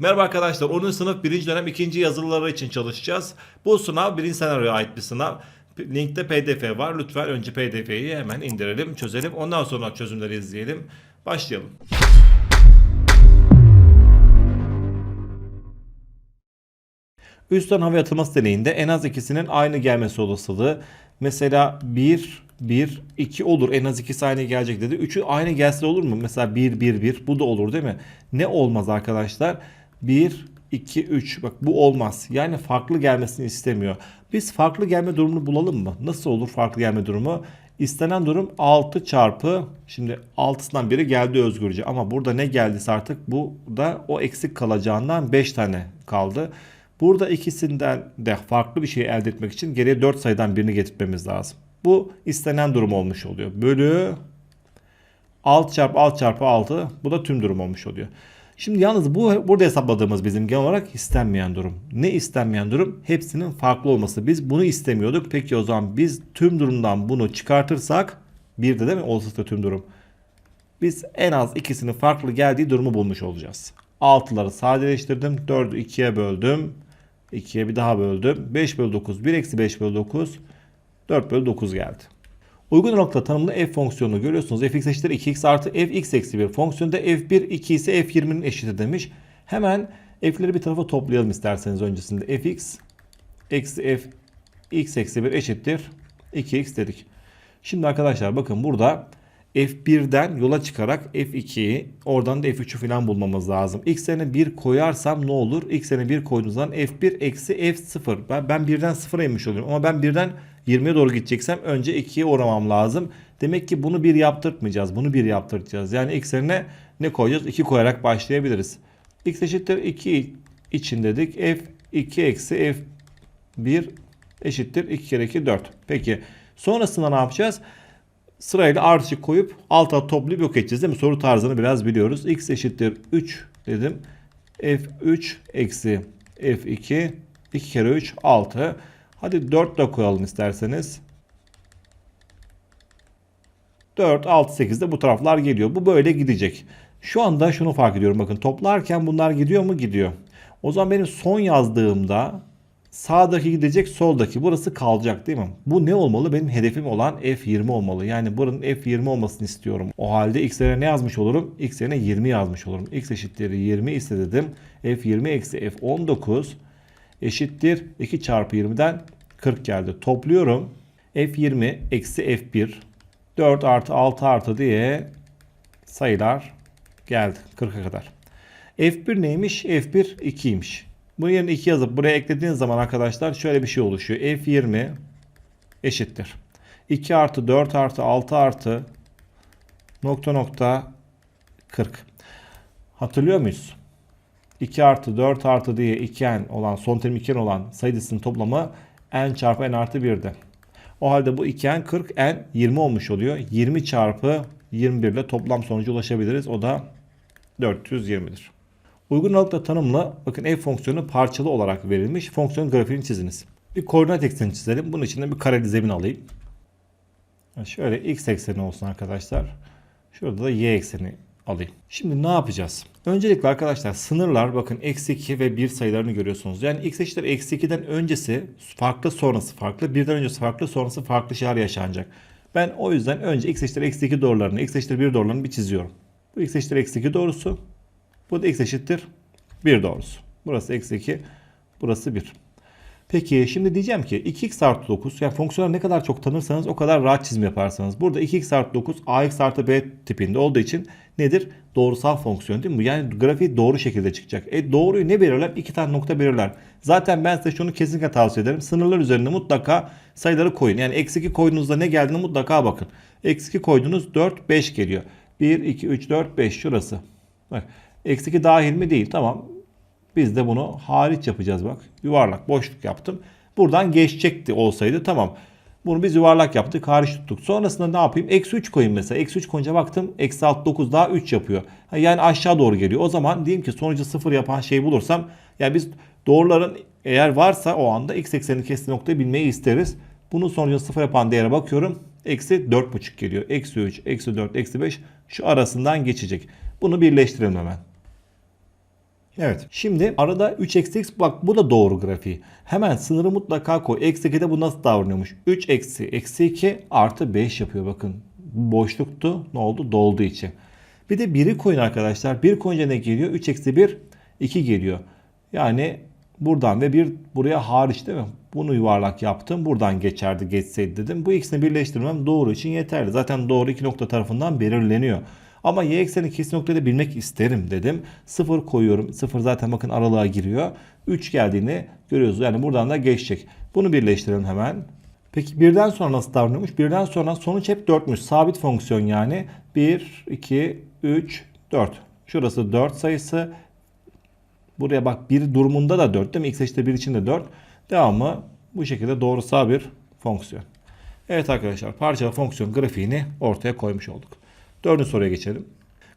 Merhaba arkadaşlar 10. sınıf 1. dönem 2. yazılıları için çalışacağız. Bu sınav 1. senaryoya ait bir sınav. Linkte pdf var. Lütfen önce pdf'yi hemen indirelim, çözelim. Ondan sonra çözümleri izleyelim. Başlayalım. Üstten hava atılması deneyinde en az ikisinin aynı gelmesi olasılığı. Mesela 1, 1, 2 olur. En az ikisi aynı gelecek dedi. Üçü aynı gelse olur mu? Mesela 1, 1, 1. Bu da olur değil mi? Ne olmaz arkadaşlar? 1, 2, 3. Bak bu olmaz. Yani farklı gelmesini istemiyor. Biz farklı gelme durumunu bulalım mı? Nasıl olur farklı gelme durumu? İstenen durum 6 çarpı şimdi 6'sından biri geldi özgürce ama burada ne geldiyse artık bu da o eksik kalacağından 5 tane kaldı. Burada ikisinden de farklı bir şey elde etmek için geriye 4 sayıdan birini getirmemiz lazım. Bu istenen durum olmuş oluyor. Bölü 6 çarpı 6 çarpı 6 bu da tüm durum olmuş oluyor. Şimdi yalnız bu burada hesapladığımız bizim genel olarak istenmeyen durum. Ne istenmeyen durum? Hepsinin farklı olması. Biz bunu istemiyorduk. Peki o zaman biz tüm durumdan bunu çıkartırsak bir de değil mi? Olsa tüm durum. Biz en az ikisinin farklı geldiği durumu bulmuş olacağız. 6'ları sadeleştirdim. 4'ü 2'ye böldüm. 2'ye bir daha böldüm. 5 bölü 9. 1 eksi 5 bölü 9. 4 bölü 9 geldi. Uygun nokta tanımlı f fonksiyonunu görüyorsunuz. fx eşittir 2x artı fx eksi 1 fonksiyonda f1 2 ise f20'nin eşiti demiş. Hemen f'leri bir tarafa toplayalım isterseniz öncesinde. fx eksi f x eksi 1 eşittir 2x dedik. Şimdi arkadaşlar bakın burada f1'den yola çıkarak f2'yi oradan da f3'ü falan bulmamız lazım. x yerine 1 koyarsam ne olur? x yerine 1 koyduğunuz zaman f1 eksi f0. Ben, ben 1'den 0'a inmiş oluyorum ama ben 1'den 20'ye doğru gideceksem önce 2'ye uğramam lazım. Demek ki bunu 1 yaptırtmayacağız. Bunu 1 yaptıracağız. Yani x yerine ne koyacağız? 2 koyarak başlayabiliriz. x eşittir 2 için dedik. f2 eksi f1 eşittir 2 kere 2 4. Peki sonrasında ne yapacağız? Sırayla artışı koyup alta toplayıp yok edeceğiz değil mi? Soru tarzını biraz biliyoruz. x eşittir 3 dedim. f3 eksi f2 2 kere 3 6. Hadi 4 de koyalım isterseniz. 4, 6, 8 de bu taraflar geliyor. Bu böyle gidecek. Şu anda şunu fark ediyorum. Bakın toplarken bunlar gidiyor mu? Gidiyor. O zaman benim son yazdığımda sağdaki gidecek soldaki burası kalacak değil mi? Bu ne olmalı? Benim hedefim olan F20 olmalı. Yani buranın F20 olmasını istiyorum. O halde x ne yazmış olurum? x yerine 20 yazmış olurum. x eşittir 20 ise dedim. F20 eksi F19 eşittir 2 çarpı 20'den 40 geldi. Topluyorum. F20 eksi F1 4 artı 6 artı diye sayılar geldi 40'a kadar. F1 neymiş? F1 2'ymiş. Bunun yerine 2 yazıp buraya eklediğiniz zaman arkadaşlar şöyle bir şey oluşuyor. F20 eşittir. 2 artı 4 artı 6 artı nokta nokta 40. Hatırlıyor muyuz? 2 artı 4 artı diye 2n olan son terim 2n olan sayısının toplamı n çarpı n artı 1'de. O halde bu 2n 40 n 20 olmuş oluyor. 20 çarpı 21 ile toplam sonuca ulaşabiliriz. O da 420'dir. Uygun nokta tanımla bakın f fonksiyonu parçalı olarak verilmiş. Fonksiyon grafiğini çiziniz. Bir koordinat ekseni çizelim. Bunun için de bir kareli zemin alayım. Şöyle x ekseni olsun arkadaşlar. Şurada da y ekseni alayım. Şimdi ne yapacağız? Öncelikle arkadaşlar sınırlar bakın eksi 2 ve 1 sayılarını görüyorsunuz. Yani x eşittir eksi 2'den öncesi farklı sonrası farklı. Birden öncesi farklı sonrası farklı şeyler yaşanacak. Ben o yüzden önce x eşittir eksi 2 doğrularını x eşittir 1 doğrularını bir çiziyorum. Bu x eşittir eksi 2 doğrusu. Bu da x eşittir 1 doğrusu. Burası eksi 2. Burası 1. Peki şimdi diyeceğim ki 2x artı 9 yani fonksiyonları ne kadar çok tanırsanız o kadar rahat çizim yaparsanız. Burada 2x artı 9 ax artı b tipinde olduğu için nedir? Doğrusal fonksiyon değil mi? Yani grafiği doğru şekilde çıkacak. E doğruyu ne belirler? İki tane nokta belirler. Zaten ben size şunu kesinlikle tavsiye ederim. Sınırlar üzerinde mutlaka sayıları koyun. Yani eksi 2 koyduğunuzda ne geldiğini mutlaka bakın. Eksi 2 koydunuz 4 5 geliyor. 1 2 3 4 5 şurası. Bak eksi 2 dahil mi? Değil. Tamam. Biz de bunu hariç yapacağız bak. Yuvarlak boşluk yaptım. Buradan geçecekti olsaydı tamam. Bunu biz yuvarlak yaptık hariç tuttuk. Sonrasında ne yapayım? Eksi 3 koyayım mesela. Eksi 3 koyunca baktım. Eksi 6 9 daha 3 yapıyor. Yani aşağı doğru geliyor. O zaman diyeyim ki sonucu 0 yapan şeyi bulursam. Yani biz doğruların eğer varsa o anda x eksenini kestiği noktayı bilmeyi isteriz. Bunun sonucunu 0 yapan değere bakıyorum. Eksi 4,5 geliyor. Eksi 3, eksi 4, eksi 5 şu arasından geçecek. Bunu birleştirelim hemen. Evet. Şimdi arada 3 eksi x bak bu da doğru grafiği. Hemen sınırı mutlaka koy. Eksi 2'de bu nasıl davranıyormuş? 3 eksi eksi 2 artı 5 yapıyor bakın. Boşluktu. Ne oldu? Dolduğu için. Bir de 1'i koyun arkadaşlar. 1 koyunca ne geliyor? 3 eksi 1 2 geliyor. Yani buradan ve bir buraya hariç değil mi? Bunu yuvarlak yaptım. Buradan geçerdi geçseydi dedim. Bu ikisini birleştirmem doğru için yeterli. Zaten doğru iki nokta tarafından belirleniyor. Ama y ekseni kesin noktayı da bilmek isterim dedim. 0 koyuyorum. 0 zaten bakın aralığa giriyor. 3 geldiğini görüyoruz. Yani buradan da geçecek. Bunu birleştirelim hemen. Peki birden sonra nasıl davranıyormuş? Birden sonra sonuç hep 4'müş. Sabit fonksiyon yani. 1, 2, 3, 4. Şurası 4 sayısı. Buraya bak 1 durumunda da 4 değil mi? X eşittir 1 için de 4. Devamı bu şekilde doğrusal bir fonksiyon. Evet arkadaşlar parçalı fonksiyon grafiğini ortaya koymuş olduk. Dördüncü soruya geçelim.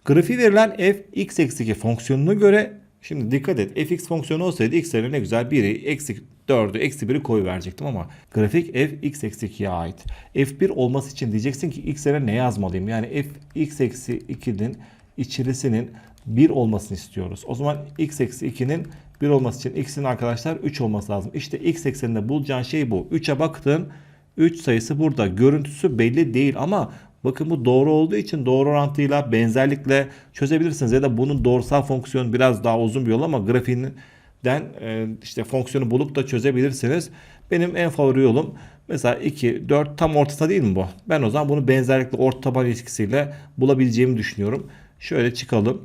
Grafiği verilen f x eksi 2 fonksiyonuna göre şimdi dikkat et fx fonksiyonu olsaydı x yerine ne güzel 1'i eksi 4'ü eksi 1'i koyu verecektim ama grafik f x eksi 2'ye ait. f1 olması için diyeceksin ki x yerine ne yazmalıyım? Yani f x eksi 2'nin içerisinin 1 olmasını istiyoruz. O zaman x eksi 2'nin 1 olması için x'in arkadaşlar 3 olması lazım. İşte x ekseninde bulacağın şey bu. 3'e baktın 3 sayısı burada. Görüntüsü belli değil ama bakın bu doğru olduğu için doğru orantıyla benzerlikle çözebilirsiniz. Ya da bunun doğrusal fonksiyonu biraz daha uzun bir yol ama grafiğinden e, işte fonksiyonu bulup da çözebilirsiniz. Benim en favori yolum mesela 2, 4 tam ortasında değil mi bu? Ben o zaman bunu benzerlikle orta taban ilişkisiyle bulabileceğimi düşünüyorum. Şöyle çıkalım.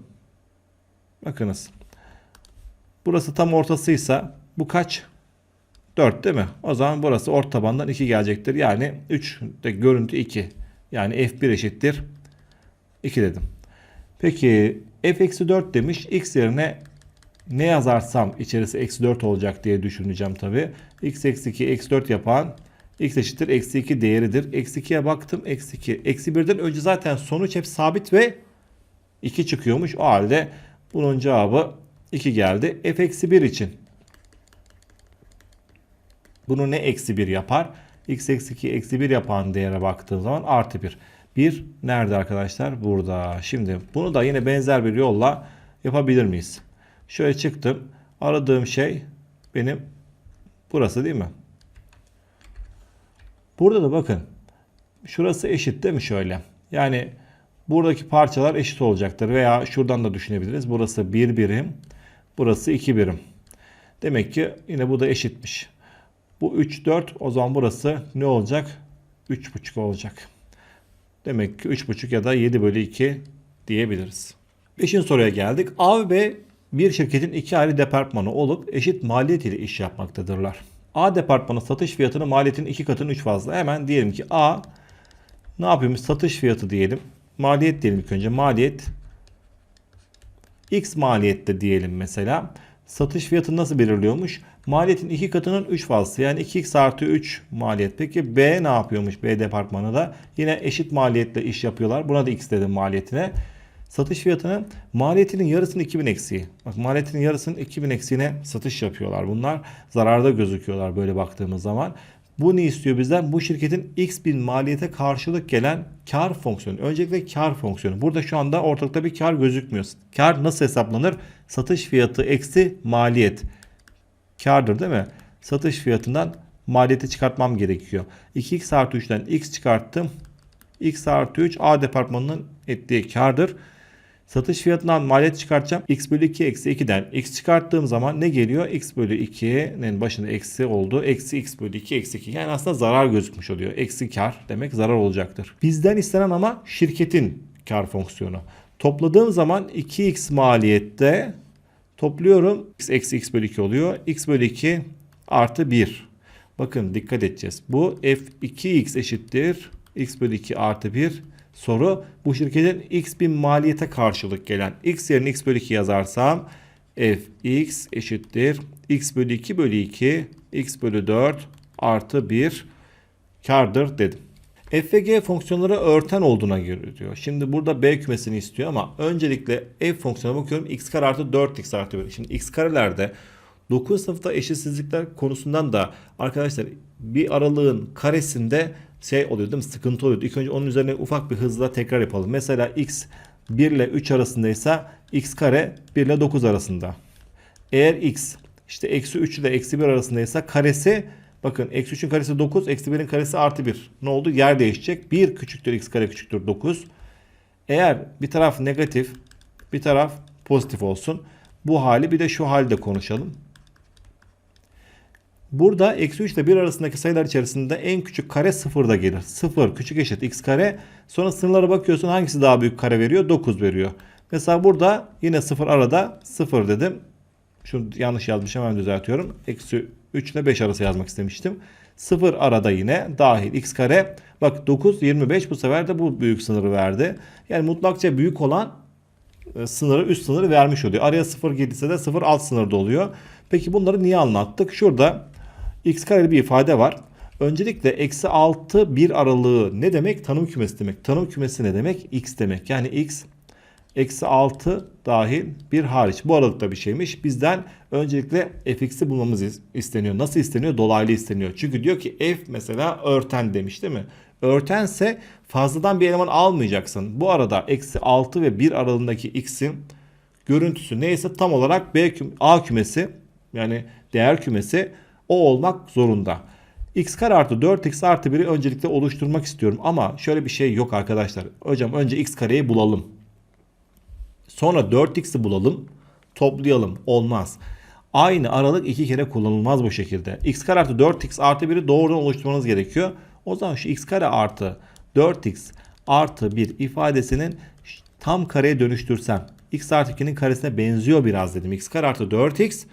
Bakınız. Burası tam ortasıysa bu kaç? 4 değil mi? O zaman burası orta tabandan 2 gelecektir. Yani 3 de görüntü 2. Yani f1 eşittir 2 dedim. Peki f eksi 4 demiş. x yerine ne yazarsam içerisi eksi 4 olacak diye düşüneceğim tabi. x eksi 2 eksi 4 yapan x eşittir eksi 2 değeridir. Eksi 2'ye baktım eksi 2. Eksi 1'den önce zaten sonuç hep sabit ve 2 çıkıyormuş. O halde bunun cevabı 2 geldi. f eksi 1 için. Bunu ne eksi 1 yapar? X eksi 2 eksi 1 yapan değere baktığım zaman artı 1. 1 nerede arkadaşlar? Burada. Şimdi bunu da yine benzer bir yolla yapabilir miyiz? Şöyle çıktım. Aradığım şey benim burası değil mi? Burada da bakın. Şurası eşit değil mi şöyle? Yani buradaki parçalar eşit olacaktır. Veya şuradan da düşünebiliriz. Burası 1 birim. Burası 2 birim. Demek ki yine bu da eşitmiş. Bu 3, 4 o zaman burası ne olacak? 3,5 olacak. Demek ki 3,5 ya da 7 bölü 2 diyebiliriz. Beşinci soruya geldik. A ve B bir şirketin iki ayrı departmanı olup eşit maliyet ile iş yapmaktadırlar. A departmanı satış fiyatını maliyetin iki katının 3 fazla. Hemen diyelim ki A ne yapıyormuş? Satış fiyatı diyelim. Maliyet diyelim ilk önce. Maliyet X maliyette diyelim mesela. Satış fiyatı nasıl belirliyormuş? Maliyetin iki katının 3 fazlası. Yani 2x artı 3 maliyet. Peki B ne yapıyormuş? B departmanı da yine eşit maliyetle iş yapıyorlar. Buna da x dedim maliyetine. Satış fiyatının maliyetinin yarısının 2000 eksiği. Bak maliyetinin yarısının 2000 eksiğine satış yapıyorlar. Bunlar zararda gözüküyorlar böyle baktığımız zaman. Bu ne istiyor bizden? Bu şirketin x bin maliyete karşılık gelen kar fonksiyonu. Öncelikle kar fonksiyonu. Burada şu anda ortalıkta bir kar gözükmüyor. Kar nasıl hesaplanır? Satış fiyatı eksi maliyet. Kardır değil mi? Satış fiyatından maliyeti çıkartmam gerekiyor. 2x artı 3'ten x çıkarttım. x artı 3 A departmanının ettiği kardır. Satış fiyatından maliyet çıkartacağım. x bölü 2 eksi 2'den x çıkarttığım zaman ne geliyor? x bölü 2'nin başında eksi oldu. Eksi x bölü 2 eksi 2. Yani aslında zarar gözükmüş oluyor. Eksi kar demek zarar olacaktır. Bizden istenen ama şirketin kar fonksiyonu. Topladığım zaman 2x maliyette topluyorum. x eksi x bölü 2 oluyor. x bölü 2 artı 1. Bakın dikkat edeceğiz. Bu f2x eşittir. x bölü 2 artı 1 soru bu şirketin x bin maliyete karşılık gelen x yerine x bölü 2 yazarsam fx eşittir x bölü 2 bölü 2 x bölü 4 artı 1 kardır dedim. F ve G fonksiyonları örten olduğuna göre diyor. Şimdi burada B kümesini istiyor ama öncelikle F fonksiyonuna bakıyorum x kare artı 4x artı 1. Şimdi x karelerde 9 sınıfta eşitsizlikler konusundan da arkadaşlar bir aralığın karesinde şey oluyor değil mi? Sıkıntı oluyor. İlk önce onun üzerine ufak bir hızla tekrar yapalım. Mesela x 1 ile 3 arasındaysa x kare 1 ile 9 arasında. Eğer x işte eksi 3 ile eksi 1 arasındaysa karesi bakın eksi 3'ün karesi 9 eksi 1'in karesi artı 1. Ne oldu? Yer değişecek. 1 küçüktür x kare küçüktür 9. Eğer bir taraf negatif bir taraf pozitif olsun. Bu hali bir de şu halde konuşalım. Burada eksi 3 ile 1 arasındaki sayılar içerisinde en küçük kare 0'da gelir. 0 küçük eşit x kare. Sonra sınırlara bakıyorsun hangisi daha büyük kare veriyor? 9 veriyor. Mesela burada yine 0 arada 0 dedim. Şunu yanlış yazmışım hemen düzeltiyorum. Eksi 3 ile 5 arası yazmak istemiştim. 0 arada yine dahil x kare. Bak 9 25 bu sefer de bu büyük sınırı verdi. Yani mutlakça büyük olan e, sınırı üst sınırı vermiş oluyor. Araya 0 girdiyse de 0 alt sınırda oluyor. Peki bunları niye anlattık? Şurada x kareli bir ifade var. Öncelikle eksi 6 bir aralığı ne demek? Tanım kümesi demek. Tanım kümesi ne demek? x demek. Yani x eksi 6 dahil bir hariç. Bu aralıkta bir şeymiş. Bizden öncelikle fx'i bulmamız is- isteniyor. Nasıl isteniyor? Dolaylı isteniyor. Çünkü diyor ki f mesela örten demiş değil mi? Örtense fazladan bir eleman almayacaksın. Bu arada eksi 6 ve 1 aralığındaki x'in görüntüsü neyse tam olarak B küm A kümesi yani değer kümesi o olmak zorunda. x kare artı 4x artı 1'i öncelikle oluşturmak istiyorum. Ama şöyle bir şey yok arkadaşlar. Hocam önce x kareyi bulalım. Sonra 4x'i bulalım. Toplayalım. Olmaz. Aynı aralık iki kere kullanılmaz bu şekilde. x kare artı 4x artı 1'i doğrudan oluşturmanız gerekiyor. O zaman şu x kare artı 4x artı 1 ifadesinin tam kareye dönüştürsem x artı 2'nin karesine benziyor biraz dedim. x kare artı 4x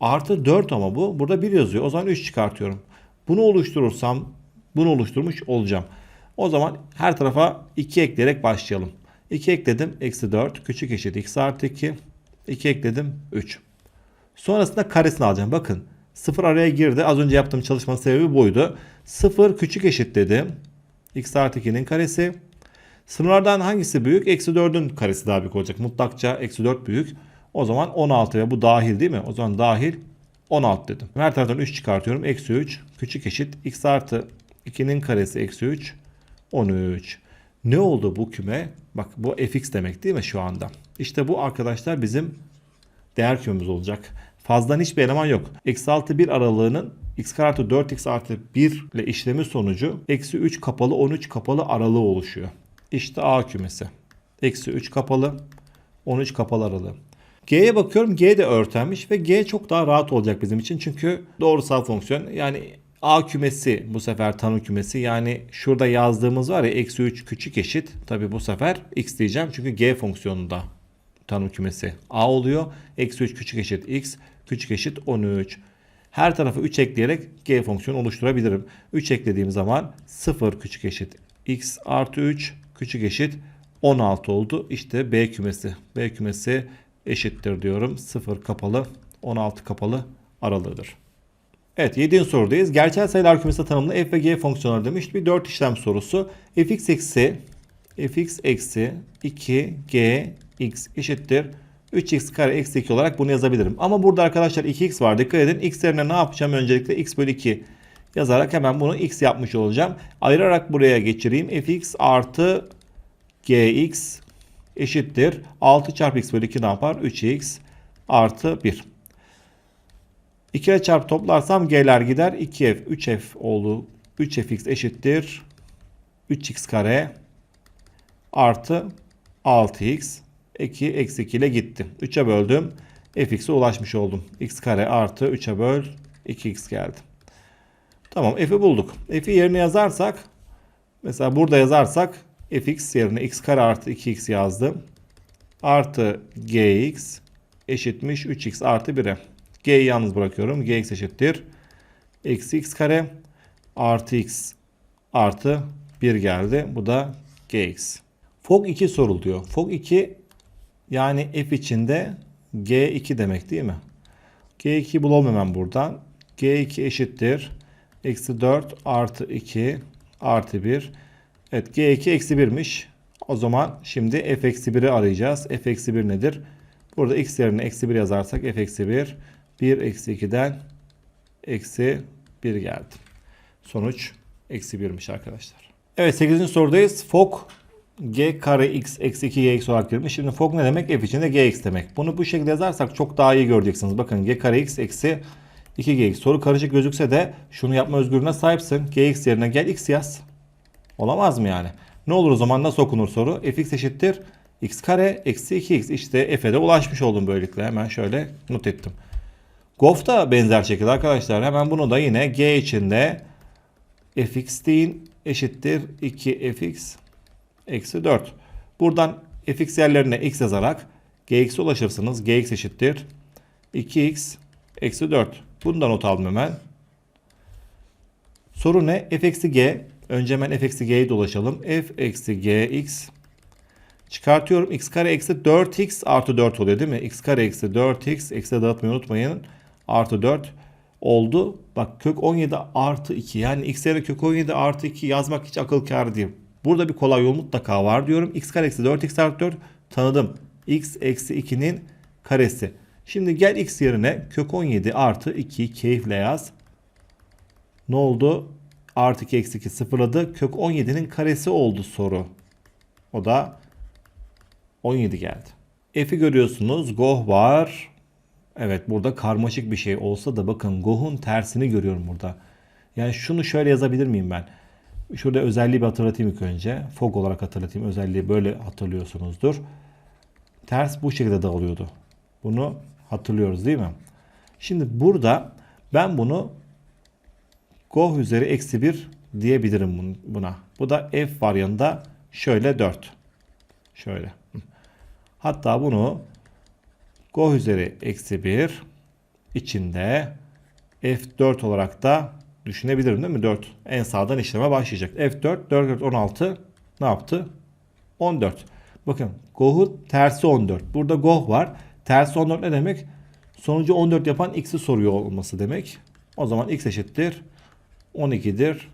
artı 4 ama bu. Burada 1 yazıyor. O zaman 3 çıkartıyorum. Bunu oluşturursam bunu oluşturmuş olacağım. O zaman her tarafa 2 ekleyerek başlayalım. 2 ekledim. Eksi 4. Küçük eşit x artı 2. 2 ekledim. 3. Sonrasında karesini alacağım. Bakın 0 araya girdi. Az önce yaptığım çalışmanın sebebi buydu. 0 küçük eşit dedim. x artı 2'nin karesi. Sınırlardan hangisi büyük? Eksi 4'ün karesi daha büyük olacak. Mutlakça eksi 4 büyük. O zaman 16 ve bu dahil değil mi? O zaman dahil 16 dedim. Her taraftan 3 çıkartıyorum. Eksi 3 küçük eşit x artı 2'nin karesi eksi 3 13. Ne oldu bu küme? Bak bu fx demek değil mi şu anda? İşte bu arkadaşlar bizim değer kümemiz olacak. Fazladan hiçbir eleman yok. Eksi 6 1 aralığının x artı 4x artı 1 ile işlemi sonucu eksi 3 kapalı 13 kapalı aralığı oluşuyor. İşte A kümesi. Eksi 3 kapalı 13 kapalı aralığı. G'ye bakıyorum. G de örtenmiş ve G çok daha rahat olacak bizim için. Çünkü doğrusal fonksiyon yani A kümesi bu sefer tanım kümesi. Yani şurada yazdığımız var ya eksi 3 küçük eşit. Tabi bu sefer x diyeceğim. Çünkü G fonksiyonunda tanım kümesi A oluyor. Eksi 3 küçük eşit x küçük eşit 13. Her tarafa 3 ekleyerek G fonksiyonu oluşturabilirim. 3 eklediğim zaman 0 küçük eşit x artı 3 küçük eşit 16 oldu. İşte B kümesi. B kümesi eşittir diyorum. 0 kapalı 16 kapalı aralığıdır. Evet 7. sorudayız. Gerçel sayılar kümesi tanımlı f ve g fonksiyonları demiş. Bir 4 işlem sorusu. fx eksi fx eksi 2 g x eşittir 3x kare eksi 2 olarak bunu yazabilirim. Ama burada arkadaşlar 2x var. Dikkat edin. x yerine ne yapacağım? Öncelikle x bölü 2 yazarak hemen bunu x yapmış olacağım. Ayırarak buraya geçireyim. fx artı gx eşittir. 6 çarpı x bölü 2 ne yapar? 3x artı 1. 2 ile çarpı toplarsam g'ler gider. 2f 3f oldu. 3fx eşittir. 3x kare artı 6x 2 eksi 2 ile gitti. 3'e böldüm. fx'e ulaşmış oldum. x kare artı 3'e böl 2x geldi. Tamam f'i bulduk. f'i yerine yazarsak mesela burada yazarsak fx yerine x kare artı 2x yazdım. Artı gx eşitmiş 3x artı 1'e. G'yi yalnız bırakıyorum. Gx eşittir. Eksi x kare artı x artı 1 geldi. Bu da gx. Fog 2 soruluyor. Fog 2 yani f içinde g2 demek değil mi? g2 bulalım hemen buradan. g2 eşittir. Eksi 4 artı 2 artı 1. Evet g2 eksi 1'miş. O zaman şimdi f eksi 1'i arayacağız. f eksi 1 nedir? Burada x yerine eksi 1 yazarsak f eksi 1 1 eksi 2'den eksi 1 geldi. Sonuç eksi 1'miş arkadaşlar. Evet 8. sorudayız. Fok g kare x eksi 2gx olarak verilmiş. Şimdi fog ne demek? f içinde gx demek. Bunu bu şekilde yazarsak çok daha iyi göreceksiniz. Bakın g kare x eksi 2gx. Soru karışık gözükse de şunu yapma özgürlüğüne sahipsin. gx yerine gel x yaz. Olamaz mı yani? Ne olur o zaman nasıl okunur soru? fx eşittir x kare eksi 2x. İşte f'e de ulaşmış oldum böylelikle. Hemen şöyle not ettim. Gof da benzer şekilde arkadaşlar. Hemen bunu da yine g içinde fx deyin eşittir 2fx eksi 4. Buradan fx yerlerine x yazarak gx'e ulaşırsınız. gx eşittir 2x eksi 4. Bunu da not aldım hemen. Soru ne? f eksi g. Önce hemen f eksi g'ye dolaşalım. f eksi gx çıkartıyorum. x kare eksi 4x artı 4 oluyor değil mi? x kare eksi 4x eksi dağıtmayı unutmayın. Artı 4 oldu. Bak kök 17 artı 2 yani x yerine kök 17 artı 2 yazmak hiç akıl kârı değil. Burada bir kolay yol mutlaka var diyorum. x kare eksi 4x artı 4 tanıdım. x eksi 2'nin karesi. Şimdi gel x yerine kök 17 artı 2 keyifle yaz. Ne oldu? Artı 2 eksi 2 sıfırladı. Kök 17'nin karesi oldu soru. O da 17 geldi. F'i görüyorsunuz. Goh var. Evet burada karmaşık bir şey olsa da bakın Goh'un tersini görüyorum burada. Yani şunu şöyle yazabilir miyim ben? Şurada özelliği bir hatırlatayım ilk önce. Fog olarak hatırlatayım. Özelliği böyle hatırlıyorsunuzdur. Ters bu şekilde dağılıyordu. Bunu hatırlıyoruz değil mi? Şimdi burada ben bunu Goh üzeri eksi 1 diyebilirim buna. Bu da f var yanında. Şöyle 4. Şöyle. Hatta bunu Goh üzeri eksi 1 içinde F4 olarak da düşünebilirim değil mi? 4 en sağdan işleme başlayacak. F4 4 4 16 ne yaptı? 14. Bakın Goh'un tersi 14. Burada Goh var. Tersi 14 ne demek? Sonucu 14 yapan x'i soruyor olması demek. O zaman x eşittir 12'dir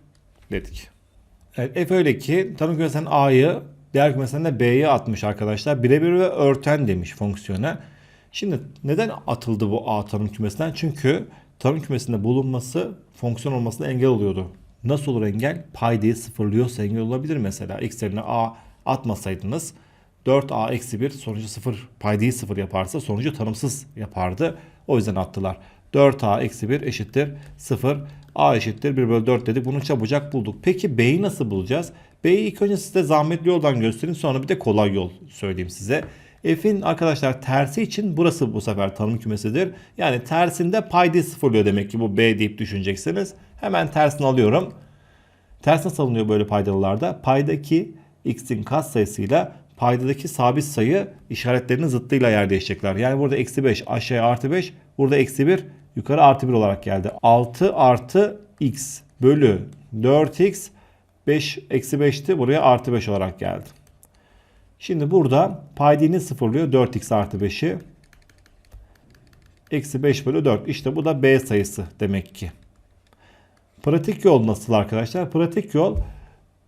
dedik. Evet, F öyle ki tanım kümesinden A'yı diğer kümesinden de B'ye atmış arkadaşlar. Birebir ve örten demiş fonksiyona. Şimdi neden atıldı bu A tanım kümesinden? Çünkü tanım kümesinde bulunması fonksiyon olmasına engel oluyordu. Nasıl olur engel? Paydayı sıfırlıyorsa engel olabilir mesela. X yerine A atmasaydınız 4A eksi 1 sonucu 0 paydayı 0 yaparsa sonucu tanımsız yapardı. O yüzden attılar. 4A eksi 1 eşittir 0. A eşittir 1 bölü 4 dedik. Bunu çabucak bulduk. Peki B'yi nasıl bulacağız? B'yi ilk önce size zahmetli yoldan göstereyim. Sonra bir de kolay yol söyleyeyim size. F'in arkadaşlar tersi için burası bu sefer tanım kümesidir. Yani tersinde paydayı sıfırlıyor demek ki bu B deyip düşüneceksiniz. Hemen tersini alıyorum. Ters nasıl alınıyor böyle paydalılarda? Paydaki x'in katsayısıyla paydadaki sabit sayı işaretlerinin zıttıyla yer değişecekler. Yani burada eksi 5 aşağıya artı 5 burada eksi 1 yukarı artı 1 olarak geldi. 6 artı x bölü 4x 5 eksi 5'ti buraya artı 5 olarak geldi. Şimdi burada paydini sıfırlıyor 4x artı 5'i. Eksi 5 bölü 4. İşte bu da b sayısı demek ki. Pratik yol nasıl arkadaşlar? Pratik yol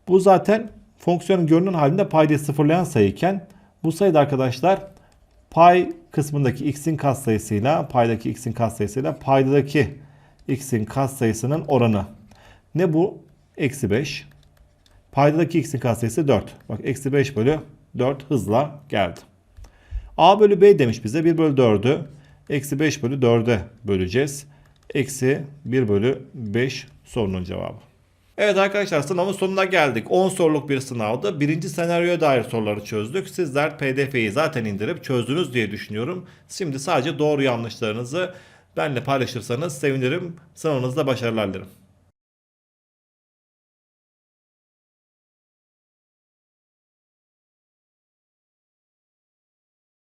bu zaten fonksiyonun görünüm halinde paydayı sıfırlayan sayıyken bu sayıda arkadaşlar pay kısmındaki x'in katsayısıyla paydaki x'in katsayısıyla paydadaki x'in katsayısının oranı. Ne bu? Eksi 5. Paydadaki x'in katsayısı 4. Bak eksi 5 bölü 4 hızla geldi. A bölü B demiş bize 1 bölü 4'ü eksi 5 bölü 4'e böleceğiz. Eksi 1 bölü 5 sorunun cevabı. Evet arkadaşlar sınavın sonuna geldik. 10 soruluk bir sınavdı. Birinci senaryoya dair soruları çözdük. Sizler pdf'yi zaten indirip çözdünüz diye düşünüyorum. Şimdi sadece doğru yanlışlarınızı benimle paylaşırsanız sevinirim. Sınavınızda başarılar dilerim.